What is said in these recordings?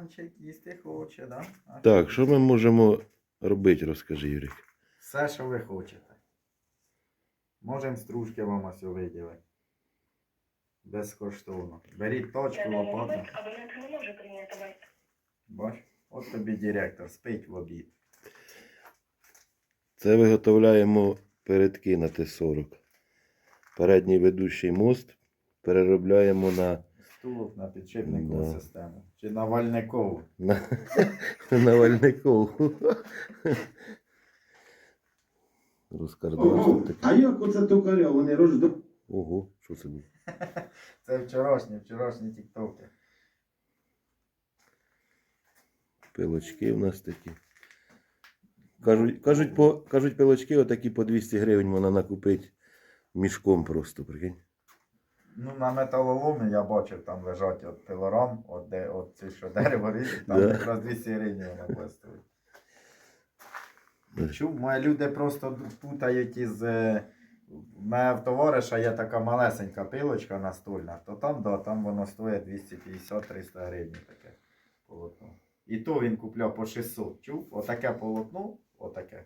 Іванчик їсти хоче, да? А Так, що ми можемо робити, розкажи, Юрик. Все, що ви хочете. Можемо стружки вам ось виділити. Безкоштовно. Беріть точку, Даний лопату. момент абонент не може прийняти вас. Бач, от тобі директор, спить в обід. Це виготовляємо передки на Т-40. Передній ведущий мост переробляємо на, Стулок на підшипникову Да. систему. Чи на вальникову. на, на вальникову. Розкардаш Ого, тут а як оце токаря? Вони рожда. Ого, що це було? Це вчорашні, вчорашні тіктоки. Пилочки у нас такі. Кажуть, кажуть, по, кажуть пилочки отакі по 200 гривень можна накупити мішком просто, прикинь. Ну, на металоломі я бачив, там лежать от пилорам, от де от ці, що дерево ріжуть, там Да. якраз 200 гривень вона. Да. Чув, мої люди просто путають із. е, В мене в товариша є така малесенька пилочка настольна, то там, да, там воно стоїть 250-300 гривень таке полотно. І то він купляв по 600. Чув? Отаке полотно, отаке.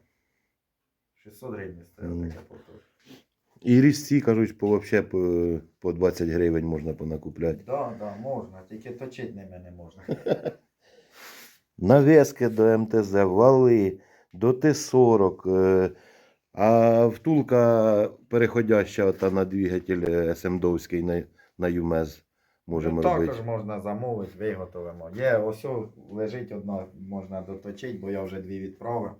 600 гривень стоїть Мгм. таке полотно. І різці, кажуть, по, вообще по, по 20 гривень можна понакупляти. Да, да, можна, тільки точити ними не можна. Навески до МТЗ, вали, до Т-40, е, а втулка переходяща ота на двигатель е, СМДовський на, на ЮМЕЗ можемо ну, робити. також можна замовити, виготовимо. Є, ось лежить одна, можна доточити, бо я вже дві відправив.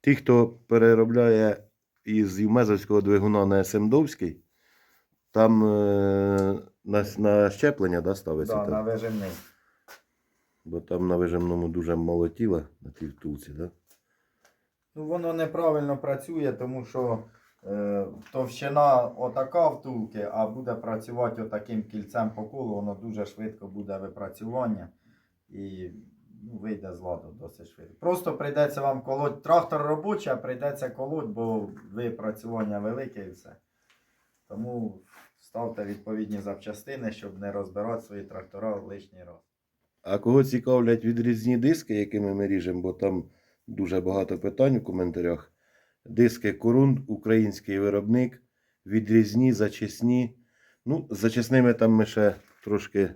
Ті, хто переробляє із ЮМЕЗовського двигуна на СМДовський, там е, на, на щеплення да, ставиться. Да, там? на вижимний. Бо там на вижимному дуже мало тіла на тій втулці, да? Ну, воно неправильно працює, тому що е, товщина отака втулки, а буде працювати отаким кільцем по колу, воно дуже швидко буде випрацювання і ну, вийде з ладу досить швидко. Просто прийдеться вам колоть. Трактор робочий, а прийдеться колоть, бо випрацювання велике і все. Тому ставте відповідні запчастини, щоб не розбирати свої трактора лишній раз. А кого цікавлять відрізні диски, якими ми ріжемо, бо там дуже багато питань у коментарях. Диски Корун, український виробник, відрізні, зачисні. Ну, зачисними там ми ще трошки.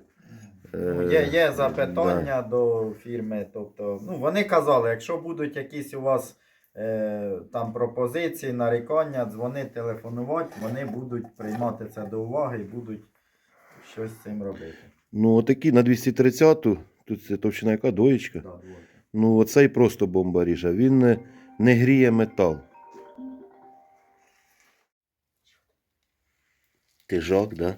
Ну, Е, Є, є запитання до фірми. Тобто, ну, вони казали, якщо будуть якісь у вас е, там пропозиції, нарікання, дзвони, телефонувати, вони будуть приймати це до уваги і будуть щось з цим робити. Ну, отакі на 230-ту, тут це товщина яка доєчка. Да. Ну, оцей просто бомба ріже. Він не, не гріє метал. Тижак, да?